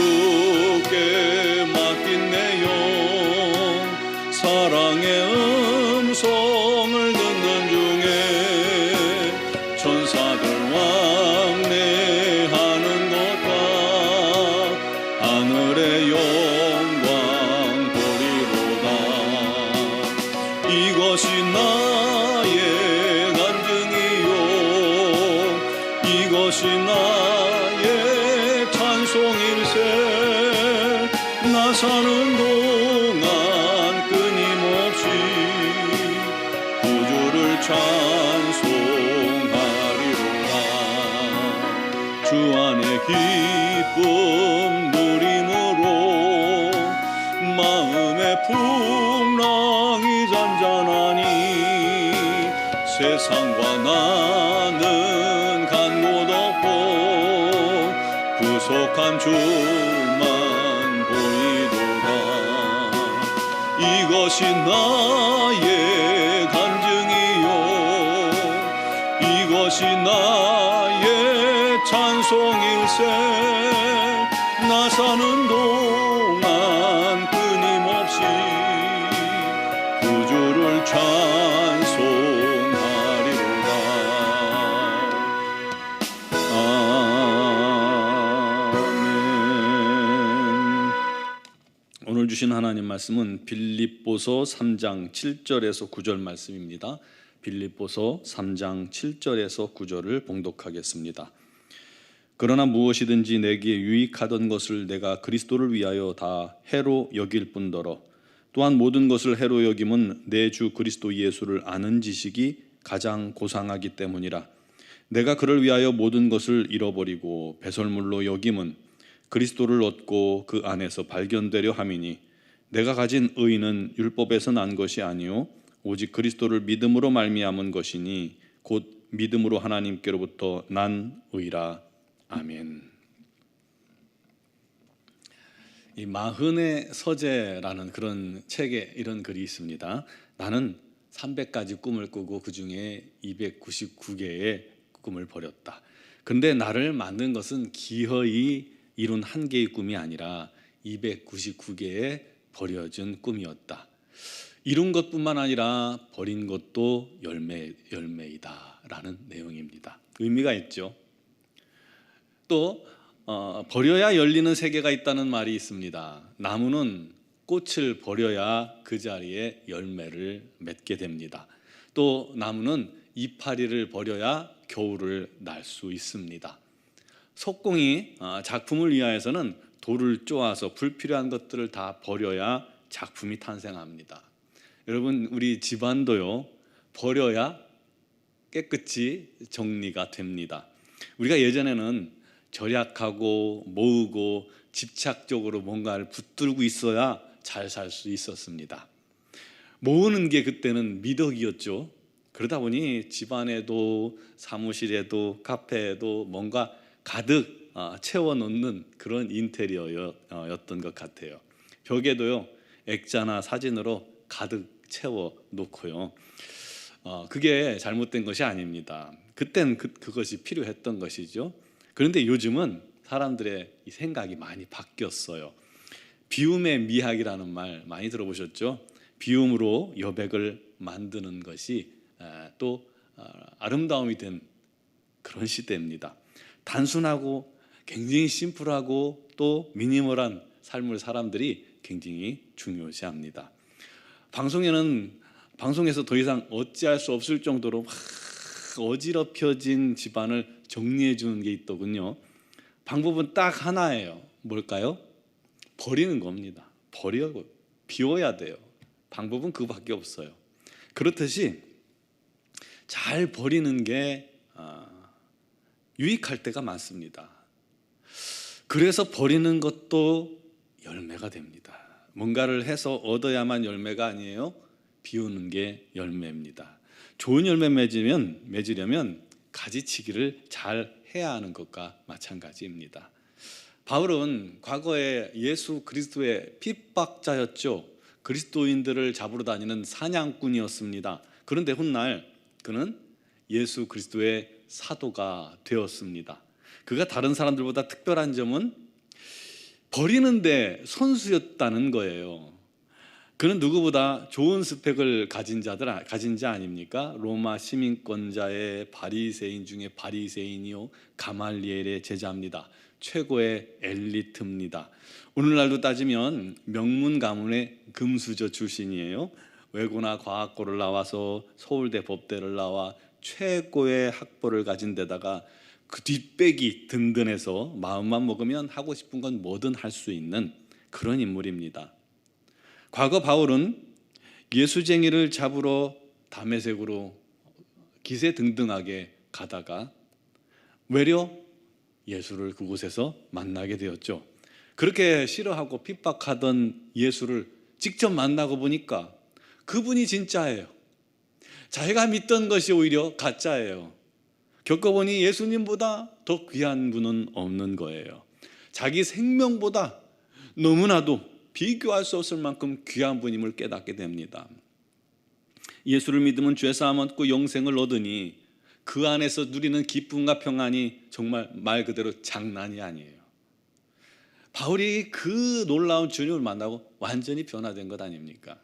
온전 사는 동안 끊임없이 구주를 찬송하리로다. 주 안에 기쁨 누림으로 마음의 풍랑이 잔잔하니 세상과 나는 간곳 없고 구속한 주 것이 나의 간증이요. 이것이 나의 찬송일세 주신 하나님 말씀은 빌립보서 3장 7절에서 9절 말씀입니다. 빌립보서 3장 7절에서 9절을 봉독하겠습니다. 그러나 무엇이든지 내게 유익하던 것을 내가 그리스도를 위하여 다 해로 여길 뿐더러 또한 모든 것을 해로 여김은 내 주 그리스도 예수를 아는 지식이 가장 고상하기 때문이라 내가 그를 위하여 모든 것을 잃어버리고 배설물로 여김은 그리스도를 얻고 그 안에서 발견되려 함이니 내가 가진 의는 율법에서 난 것이 아니요 오직 그리스도를 믿음으로 말미암은 것이니 곧 믿음으로 하나님께로부터 난 의라 아멘. 이 마흔의 서재라는 그런 책에 이런 글이 있습니다. 나는 300가지 꿈을 꾸고 그 중에 299개의 꿈을 버렸다. 근데 나를 만든 것은 기어이 이룬 한 개의 꿈이 아니라 299개의 버려진 꿈이었다. 이룬 것뿐만 아니라 버린 것도 열매 열매이다라는 내용입니다. 의미가 있죠. 또 어, 버려야 열리는 세계가 있다는 말이 있습니다. 나무는 꽃을 버려야 그 자리에 열매를 맺게 됩니다. 또 나무는 이파리를 버려야 겨울을 날 수 있습니다. 석공이 어, 작품을 위하여서는 돌을 쪼아서 불필요한 것들을 다 버려야 작품이 탄생합니다. 여러분 우리 집안도요 버려야 깨끗이 정리가 됩니다. 우리가 예전에는 절약하고 모으고 집착적으로 뭔가를 붙들고 있어야 잘 살 수 있었습니다. 모으는 게 그때는 미덕이었죠. 그러다 보니 집안에도 사무실에도 카페에도 뭔가 가득 아, 채워 놓는 그런 인테리어였던 것 같아요. 벽에도요 액자나 사진으로 가득 채워 놓고요. 어, 그게 잘못된 것이 아닙니다. 그땐 그, 그것이 필요했던 것이죠. 그런데 요즘은 사람들의 이 생각이 많이 바뀌었어요. 비움의 미학이라는 말 많이 들어보셨죠? 비움으로 여백을 만드는 것이 아, 또 아, 아름다움이 된 그런 시대입니다. 단순하고 굉장히 심플하고 또 미니멀한 삶을 사람들이 굉장히 중요시합니다. 방송에는 방송에서 더 이상 어찌할 수 없을 정도로 막 어지럽혀진 집안을 정리해 주는 게 있더군요. 방법은 딱 하나예요. 뭘까요? 버리는 겁니다. 버려 비워야 돼요. 방법은 그밖에 없어요. 그렇듯이 잘 버리는 게 아, 유익할 때가 많습니다. 그래서 버리는 것도 열매가 됩니다. 뭔가를 해서 얻어야만 열매가 아니에요. 비우는 게 열매입니다. 좋은 열매 맺으면 맺으려면 가지치기를 잘 해야 하는 것과 마찬가지입니다. 바울은 과거에 예수 그리스도의 핍박자였죠. 그리스도인들을 잡으러 다니는 사냥꾼이었습니다. 그런데 훗날 그는 예수 그리스도의 사도가 되었습니다. 그가 다른 사람들보다 특별한 점은 버리는데 선수였다는 거예요. 그는 누구보다 좋은 스펙을 가진 자들 가진 자 아닙니까? 로마 시민권자의 바리새인 중에 바리새인이요 가말리엘의 제자입니다. 최고의 엘리트입니다. 오늘날로 따지면 명문 가문의 금수저 출신이에요. 외고나 과학고를 나와서 서울대 법대를 나와 최고의 학벌을 가진 데다가 그 뒷백이 든든해서 마음만 먹으면 하고 싶은 건 뭐든 할 수 있는 그런 인물입니다. 과거 바울은 예수쟁이를 잡으러 담에색으로 기세 등등하게 가다가 외려 예수를 그곳에서 만나게 되었죠. 그렇게 싫어하고 핍박하던 예수를 직접 만나고 보니까 그분이 진짜예요. 자기가 믿던 것이 오히려 가짜예요. 겪어보니 예수님보다 더 귀한 분은 없는 거예요. 자기 생명보다 너무나도 비교할 수 없을 만큼 귀한 분임을 깨닫게 됩니다. 예수를 믿으면 죄사함 얻고 영생을 얻으니 그 안에서 누리는 기쁨과 평안이 정말 말 그대로 장난이 아니에요. 바울이 그 놀라운 주님을 만나고 완전히 변화된 것 아닙니까?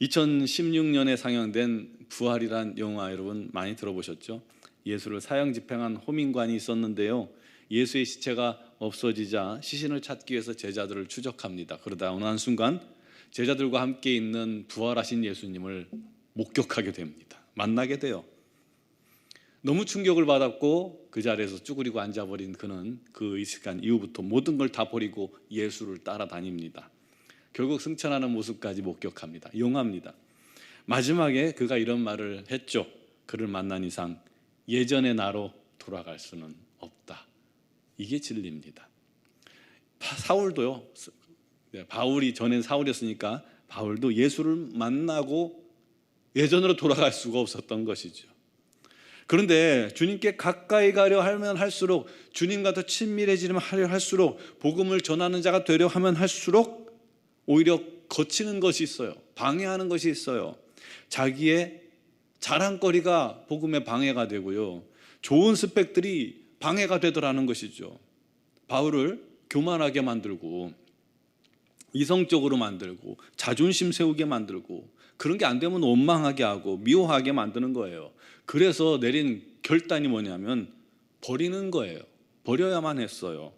2016년에 상영된 부활이란 영화 여러분 많이 들어보셨죠? 예수를 사형 집행한 호민관이 있었는데요. 예수의 시체가 없어지자 시신을 찾기 위해서 제자들을 추적합니다. 그러다 어느 한 순간 제자들과 함께 있는 부활하신 예수님을 목격하게 됩니다. 만나게 돼요. 너무 충격을 받았고 그 자리에서 쭈그리고 앉아버린 그는 그 시간 이후부터 모든 걸 다 버리고 예수를 따라다닙니다. 결국 승천하는 모습까지 목격합니다. 용합니다. 마지막에 그가 이런 말을 했죠. 그를 만난 이상 예전의 나로 돌아갈 수는 없다. 이게 진리입니다. 사울도요. 네, 바울이 전엔 사울이었으니까 바울도 예수를 만나고 예전으로 돌아갈 수가 없었던 것이죠. 그런데 주님께 가까이 가려 하면 할수록 주님과 더 친밀해지려 할수록 복음을 전하는 자가 되려 하면 할수록 오히려 거치는 것이 있어요. 방해하는 것이 있어요. 자기의 자랑거리가 복음의 방해가 되고요. 좋은 스펙들이 방해가 되더라는 것이죠. 바울을 교만하게 만들고 이성적으로 만들고 자존심 세우게 만들고 그런 게 안 되면 원망하게 하고 미워하게 만드는 거예요. 그래서 내린 결단이 뭐냐면 버리는 거예요. 버려야만 했어요.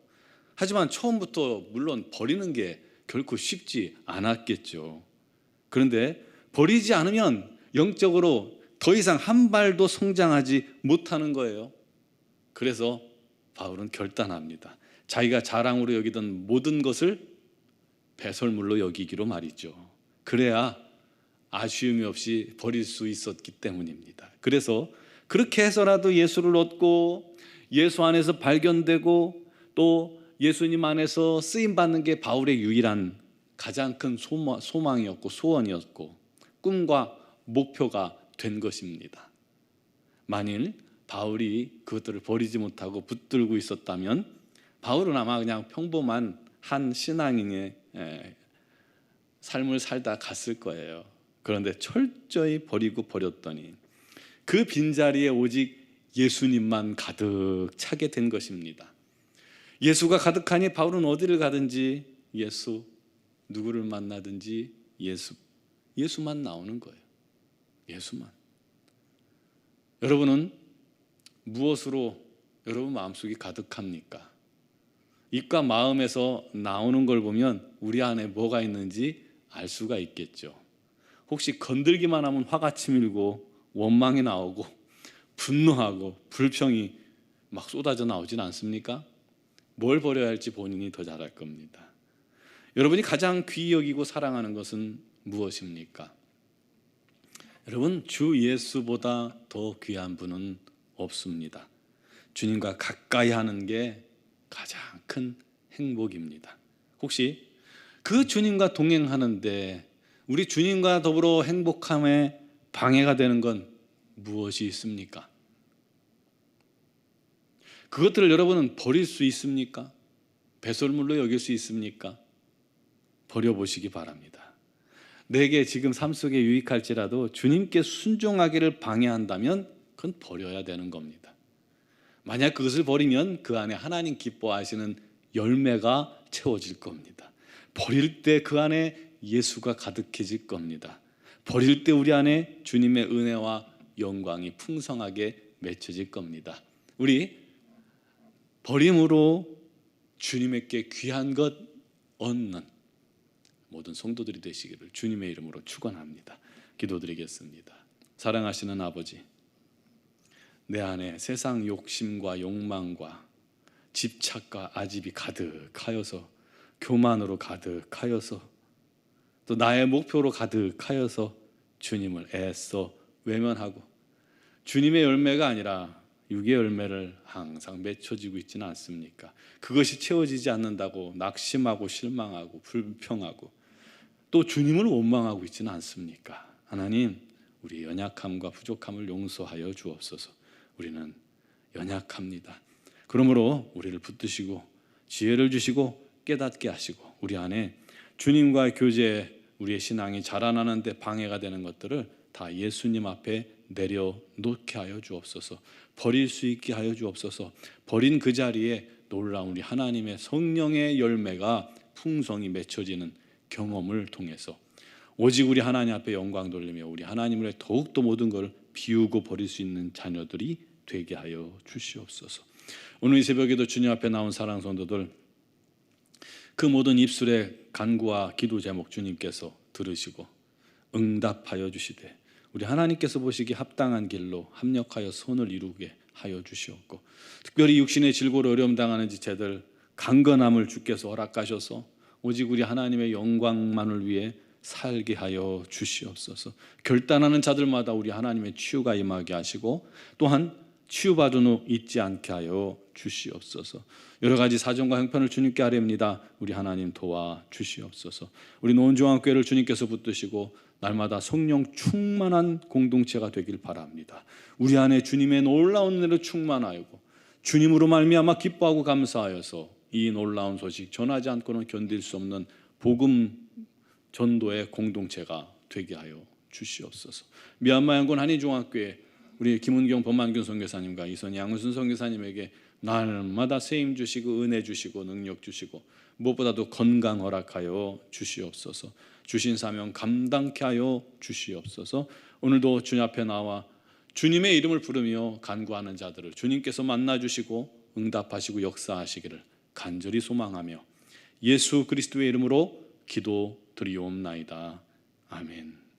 하지만 처음부터 물론 버리는 게 결코 쉽지 않았겠죠. 그런데 버리지 않으면 영적으로 더 이상 한 발도 성장하지 못하는 거예요. 그래서 바울은 결단합니다. 자기가 자랑으로 여기던 모든 것을 배설물로 여기기로 말이죠. 그래야 아쉬움이 없이 버릴 수 있었기 때문입니다. 그래서 그렇게 해서라도 예수를 얻고 예수 안에서 발견되고 또 예수님 안에서 쓰임 받는 게 바울의 유일한 가장 큰 소망- 소망이었고 소원이었고 꿈과 목표가 된 것입니다. 만일 바울이 그것들을 버리지 못하고 붙들고 있었다면 바울은 아마 그냥 평범한 한 신앙인의 에, 삶을 살다 갔을 거예요. 그런데 철저히 버리고 버렸더니 그 빈자리에 오직 예수님만 가득 차게 된 것입니다. 예수가 가득하니 바울은 어디를 가든지 예수, 누구를 만나든지 예수, 예수만 나오는 거예요. 예수만. 여러분은 무엇으로 여러분 마음속이 가득합니까? 입과 마음에서 나오는 걸 보면 우리 안에 뭐가 있는지 알 수가 있겠죠. 혹시 건들기만 하면 화가 치밀고 원망이 나오고 분노하고 불평이 막 쏟아져 나오진 않습니까? 뭘 버려야 할지 본인이 더 잘할 겁니다. 여러분이 가장 귀히 여기고 사랑하는 것은 무엇입니까? 여러분 주 예수보다 더 귀한 분은 없습니다. 주님과 가까이 하는 게 가장 큰 행복입니다. 혹시 그 주님과 동행하는데 우리 주님과 더불어 행복함에 방해가 되는 건 무엇이 있습니까? 그것들을 여러분은 버릴 수 있습니까? 배설물로 여길 수 있습니까? 버려보시기 바랍니다. 내게 지금 삶 속에 유익할지라도 주님께 순종하기를 방해한다면 그건 버려야 되는 겁니다. 만약 그것을 버리면 그 안에 하나님 기뻐하시는 열매가 채워질 겁니다. 버릴 때 그 안에 예수가 가득해질 겁니다. 버릴 때 우리 안에 주님의 은혜와 영광이 풍성하게 맺혀질 겁니다. 우리 버림으로 주님에게 귀한 것 얻는 모든 성도들이 되시기를 주님의 이름으로 축원합니다. 기도드리겠습니다. 사랑하시는 아버지, 내 안에 세상 욕심과 욕망과 집착과 아집이 가득하여서 교만으로 가득하여서 또 나의 목표로 가득하여서 주님을 애써 외면하고 주님의 열매가 아니라 육의 열매를 항상 맺혀지고 있지는 않습니까? 그것이 채워지지 않는다고 낙심하고 실망하고 불평하고 또 주님을 원망하고 있지는 않습니까? 하나님, 우리 연약함과 부족함을 용서하여 주옵소서. 우리는 연약합니다. 그러므로 우리를 붙드시고 지혜를 주시고 깨닫게 하시고 우리 안에 주님과의 교제, 우리의 신앙이 자라나는데 방해가 되는 것들을 다 예수님 앞에 내려놓게 하여 주옵소서. 버릴 수 있게 하여 주옵소서. 버린 그 자리에 놀라운 우리 하나님의 성령의 열매가 풍성히 맺혀지는 경험을 통해서 오직 우리 하나님 앞에 영광 돌리며 우리 하나님을 더욱더 모든 걸 비우고 버릴 수 있는 자녀들이 되게 하여 주시옵소서. 오늘 이 새벽에도 주님 앞에 나온 사랑 성도들 그 모든 입술의 간구와 기도 제목 주님께서 들으시고 응답하여 주시되 우리 하나님께서 보시기 합당한 길로 합력하여 손을 이루게 하여 주시옵고 특별히 육신의 질고로 어려움 당하는 지체들 강건함을 주께서 허락하셔서 오직 우리 하나님의 영광만을 위해 살게 하여 주시옵소서. 결단하는 자들마다 우리 하나님의 치유가 임하게 하시고 또한 치유받은 후 잊지 않게 하여 주시옵소서. 여러 가지 사정과 형편을 주님께 아뢰입니다. 우리 하나님 도와 주시옵소서. 우리 노원중앙교회를 주님께서 붙드시고 날마다 성령 충만한 공동체가 되길 바랍니다. 우리 안에 주님의 놀라운 은혜로 충만하고 주님으로 말미암아 기뻐하고 감사하여서 이 놀라운 소식 전하지 않고는 견딜 수 없는 복음 전도의 공동체가 되게 하여 주시옵소서. 미얀마 양군 한인중학교에 우리 김은경 법만균 선교사님과 이선 양순 선교사님에게 날마다 세임 주시고 은혜 주시고 능력 주시고 무엇보다도 건강 허락하여 주시옵소서. 주신 사명 감당케 하여 주시옵소서. 오늘도 주님 앞에 나와 주님의 이름을 부르며 간구하는 자들을 주님께서 만나 주시고 응답하시고 역사하시기를 간절히 소망하며 예수 그리스도의 이름으로 기도 드리옵나이다. 아멘.